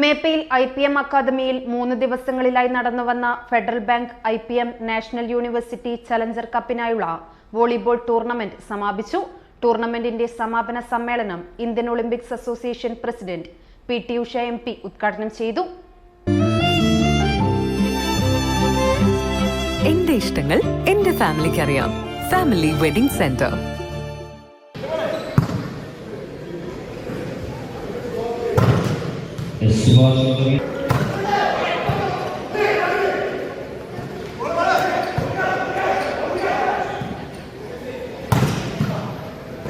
Meppayil I P M അക്കാദമിയിൽ മൂന്ന് ദിവസങ്ങളിലായി നടന്നുവന്ന federal bank I P M national university challenger കപ്പിനായുള്ള volleyball tournament സമാപിച്ചു. ടൂർണമെന്റിന്റെ സമാപന സമ്മേളനം Indian Olympics association president P T Usha M P ഉദ്ഘാടനം ചെയ്തു. എന്റെ ഇഷ്ടങ്ങൾ എന്റെ ഫാമിലിക്ക് അറിയാം ഫാമിലി വെഡിംഗ് സെന്റർ. 死亡証明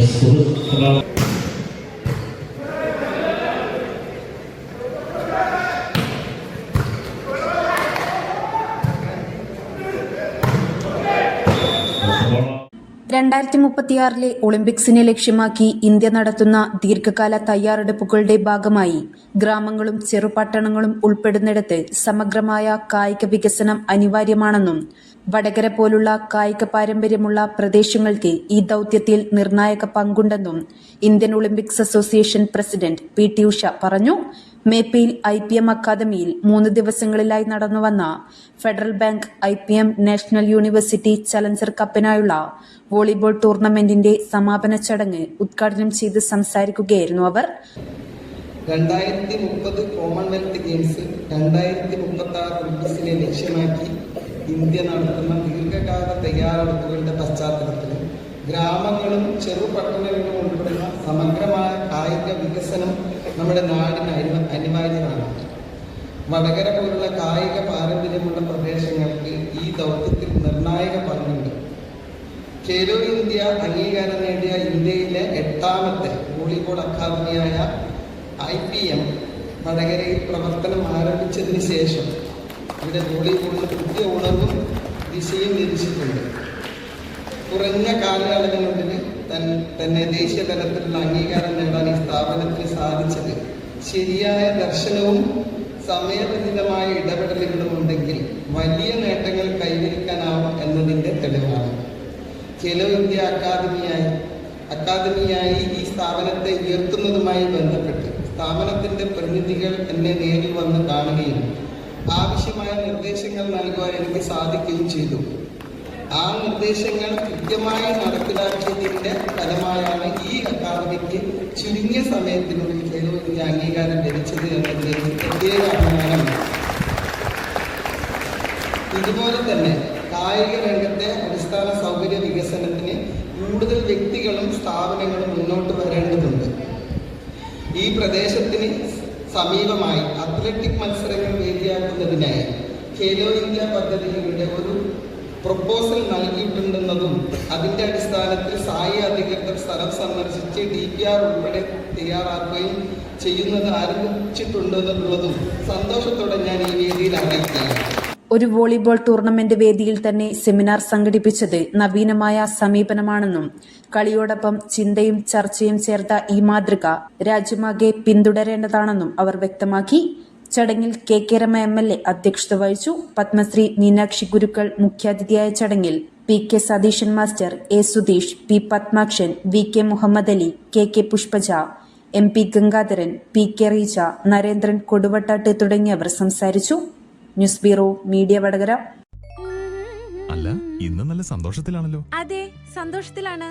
死亡証明 രണ്ടായിരത്തി മുപ്പത്തിയാറിലെ ഒളിമ്പിക്സിനെ ലക്ഷ്യമാക്കി ഇന്ത്യ നടത്തുന്ന ദീർഘകാല തയ്യാറെടുപ്പുകളുടെ ഭാഗമായി ഗ്രാമങ്ങളും ചെറുപട്ടണങ്ങളും ഉൾപ്പെടുന്നിടത്ത് സമഗ്രമായ കായിക വികസനം അനിവാര്യമാണെന്നും വടകര പോലുള്ള കായിക പാരമ്പര്യമുള്ള പ്രദേശങ്ങൾക്ക് ഈ ദൌത്യത്തിൽ നിർണായക പങ്കുണ്ടെന്നും Indian Olympics association president P T Usha പറഞ്ഞു. മേപ്പയിൽ ഐ പി എം അക്കാദമിയിൽ മൂന്ന് ദിവസങ്ങളിലായി നടന്നുവന്ന federal bank I P M national university challenger കപ്പിനായുള്ള volleyball ടൂർണമെന്റിന്റെ സമാപന ചടങ്ങ് ഉദ്ഘാടനം ചെയ്ത് സംസാരിക്കുകയായിരുന്നു അവർ. രണ്ടായിരത്തി മുപ്പത് കോമൺവെൽത്ത് ഗെയിംസ് രണ്ടായിരത്തി മുപ്പത്തി ആറ് ഒളിമ്പിക്സിനെ ലക്ഷ്യമാക്കി ഇന്ത്യ നടത്തുന്ന ദീർഘകാല തയ്യാറെടുപ്പുകളുടെ പശ്ചാത്തലത്തിൽ ഗ്രാമങ്ങളും ചെറുപട്ടണങ്ങളും ഉൾപ്പെടുന്ന സമഗ്രമായ കായിക വികസനം നമ്മുടെ നാടിന് അനു അനിവാര്യമാണ്. വടകര പോലുള്ള കായിക പാരമ്പര്യമുള്ള പ്രദേശങ്ങൾക്ക് ഈ ദൗത്യത്തിൽ നിർണായക പങ്കുണ്ട്. ഖേലോ ഇന്ത്യ അംഗീകാരം നേടിയ ഇന്ത്യയിലെ എട്ടാമത്തെ വോളിബോൾ അക്കാദമിയായ ഐ പി എം വടകരയിൽ പ്രവർത്തനം ആരംഭിച്ചതിന് ശേഷം ഇവിടെ വോളിബോളിന് പുതിയ ഉണർവും ദിശയും ലഭിച്ചിട്ടുണ്ട്. കുറഞ്ഞ കാലയളവിനുള്ളിൽ തന്നെ ദേശീയ തലത്തിലുള്ള അംഗീകാരം നേടാൻ ഈ സ്ഥാപനത്തിന് സാധിച്ചത്. ശരിയായ ദർശനവും സമയബന്ധിതമായ ഇടപെടലുകളും ഉണ്ടെങ്കിൽ വലിയ നേട്ടങ്ങൾ കൈവരിക്കാനാവും എന്നതിന്റെ തെളിവാണ്. ഖേലോ ഇന്ത്യ അക്കാദമിയായി അക്കാദമിയായി ഈ സ്ഥാപനത്തെ ഉയർത്തുന്നതുമായി ബന്ധപ്പെട്ട് സ്ഥാപനത്തിന്റെ പ്രതിനിധികൾ എന്നെ നേരിൽ വന്ന് കാണുകയും ആവശ്യമായ നിർദ്ദേശങ്ങൾ നൽകുവാൻ എനിക്ക് സാധിക്കുകയും ചെയ്തു. ആ നിർദ്ദേശങ്ങൾ കൃത്യമായി നടപ്പിലാക്കിയതിന്റെ ഫലമായാണ് ഈ അക്കാദമിക്ക് ചുരുങ്ങിയ സമയത്തിനുള്ളിൽ ഖേലോ അംഗീകാരം ലഭിച്ചത് എന്നതിലേക്ക് പ്രത്യേക അഭിമാനമാണ്. ഇതുപോലെ തന്നെ കായിക രംഗത്തെ അടിസ്ഥാന സൗകര്യ വികസനത്തിന് കൂടുതൽ വ്യക്തികളും സ്ഥാപനങ്ങളും മുന്നോട്ട് വരേണ്ടതുണ്ട്. ഈ പ്രദേശത്തിന് സമീപമായി അത്ലറ്റിക് മത്സരങ്ങൾ വേദിയാക്കുന്നതിനായി ഖേലോ ഇന്ത്യ പദ്ധതിയുടെ ഒരു പ്രപ്പോസൽ നൽകിയിട്ടുണ്ടെന്നതും അതിന്റെ അടിസ്ഥാനത്തിൽ സായി അധികൃതർ സ്ഥലം സന്ദർശിച്ച് ഡി പി ആർ ഉൾപ്പെടെ തയ്യാറാക്കുകയും ചെയ്യുന്നത് ആരംഭിച്ചിട്ടുണ്ടെന്നുള്ളതും സന്തോഷത്തോടെ ഞാൻ ഈ വേദിയിൽ അറിയിക്കുകയാണ്. ഒരു വോളിബോൾ ടൂർണമെന്റ് വേദിയിൽ തന്നെ സെമിനാർ സംഘടിപ്പിച്ചത് നവീനമായ സമീപനമാണെന്നും കളിയോടൊപ്പം ചിന്തയും ചർച്ചയും ചേർത്ത ഈ മാതൃക രാജ്യമാകെ പിന്തുടരേണ്ടതാണെന്നും അവർ വ്യക്തമാക്കി. ചടങ്ങിൽ K K Rema M L A അധ്യക്ഷത വഹിച്ചു. പത്മശ്രീ മീനാക്ഷി ഗുരുക്കൾ മുഖ്യാതിഥിയായ ചടങ്ങിൽ P K Satheesan master A Sudheesh P Padmakshan V K Muhammad Ali K K Pushpaja M P Gangadharan P K Reeja Narendran Koduvattat തുടങ്ങിയവർ സംസാരിച്ചു. News bureau media Vadakara. അല്ല ഇന്ന് നല്ല സന്തോഷത്തിലാണല്ലോ. അതെ സന്തോഷത്തിലാണ്.